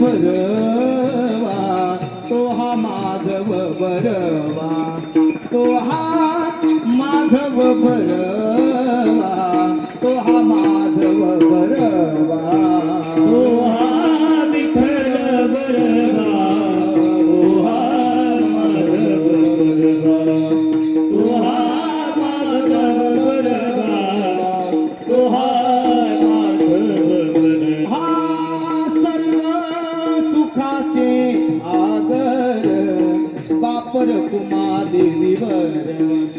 भरवा तो हा माधव भरवा तो हा माधव भरवा. सुखाचे आगर बापर कुमा देवीवर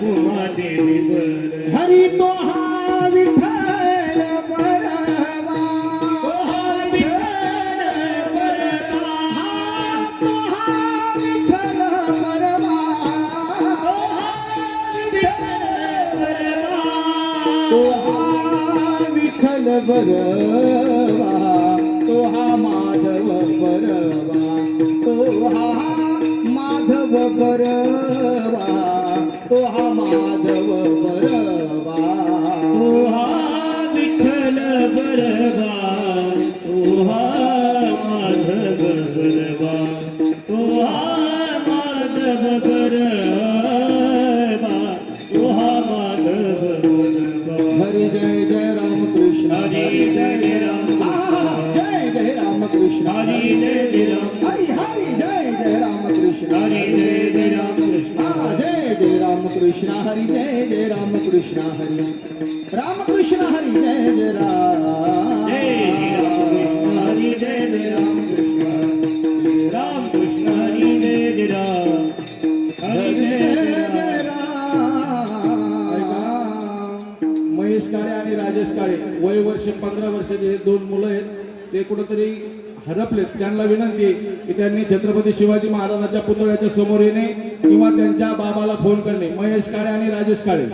बापर हरी तो हा विठ्ठल तो हा विठ्ठल तो हा विठ्ठल तो हा विठ्ठल तो हा विठ्ठल तो हा माधव परवा. तो हा माधव तो हा माधव बरवा तो हा विठ्ठल बरवा तो हा माधव बरवा तो हा माधव बरवा तो हा माधव बरवा हरी जय जय राम कृष्ण हरी जय राम हा, जय जय राम कृष्ण हरी जय जय राम हरी हरी जय जय राम कृष्ण हरी जय कृष्ण हरी जय जय राम कृष्ण हरी. राम कृष्ण हरी जय जय राम. हरी जय जय राम कृष्ण राम कृष्ण हरी जय जय राम. हरी जय जय राम. महेश काळे आणि राजेश काळे वय वर्ष पंधरा वर्षाचे हे दोन मुलं आहेत. ते कुठंतरी हरपलेत त्यांना विनंती की त्यांनी छत्रपती शिवाजी महाराजांच्या पुतळ्याच्या समोर येणे किंवा त्यांच्या बाबाला फोन करणे. महेश काळे आणि राजेश काळे.